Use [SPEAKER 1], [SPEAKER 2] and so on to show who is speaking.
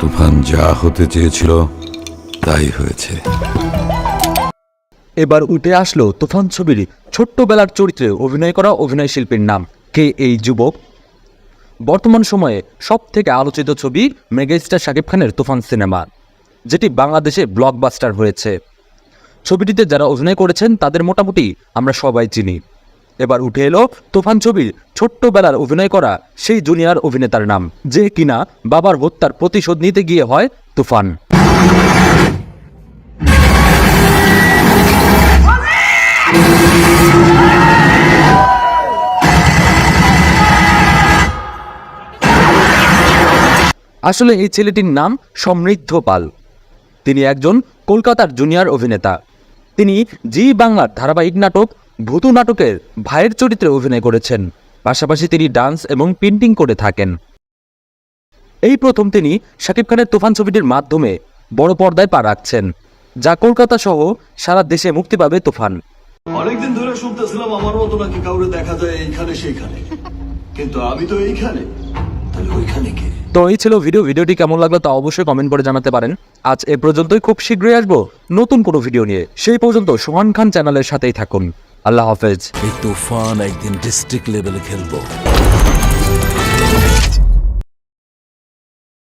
[SPEAKER 1] তুফান যা হতে চেয়েছিল, তাই হয়েছে।
[SPEAKER 2] এবার উঠে আসলো তুফান ছবির ছোট্টবেলার চরিত্রে অভিনয় করা অভিনয় শিল্পীর নাম কে এই যুবক? বর্তমান সময়ে সব থেকে আলোচিত ছবি মেগাস্টার শাকিব খানের তুফান সিনেমা, যেটি বাংলাদেশে ব্লকবাস্টার হয়েছে। ছবিটিতে যারা অভিনয় করেছেন, তাদের মোটামুটি আমরা সবাই চিনি। এবার উঠে এলো তুফান ছবির ছোট্টবেলার অভিনয় করা সেই জুনিয়র অভিনেতার নাম। যে কিনা বাবার হত্যার প্রতিশোধ নিতে গিয়ে হয় তুফান। আসলে এই ছেলেটির নাম সমৃদ্ধ পাল। তিনি একজন কলকাতার জুনিয়র অভিনেতা। তিনি জি বাংলার ধারাবাহিক নাটক ভূতু নাটকের ভাইয়ের চরিত্রে অভিনয় করেছেন। পাশাপাশি তিনি ডান্স এবং পেন্টিং করে থাকেন। এই প্রথম তিনি শাকিব খানের তুফান ছবিটির মাধ্যমে বড় পর্দায় পা রাখছেন যা কলকাতা সহ সারা দেশে মুক্তি পাবে তুফান।
[SPEAKER 3] অনেকদিন ধরে শুনতেছিলাম আমার মতো নাকি কাউরে দেখা যায় এইখানে সেইখানে। কিন্তু আমি তো এইখানে। তাহলে ওইখানে কে?
[SPEAKER 2] তো এই ছিল ভিডিও। ভিডিওটি কেমন লাগল তা অবশ্যই কমেন্ট করে জানাতে পারেন। আজ এ পর্যন্তই। খুব শীঘ্রই আসব নতুন কোনো ভিডিও নিয়ে। সেই পর্যন্ত সোহান খান চ্যানেলের সাথেই থাকুন। আল্লাহ হাফেজ।
[SPEAKER 4] এই তুফান একদিন ডিস্ট্রিক্ট লেভেলে খেলব।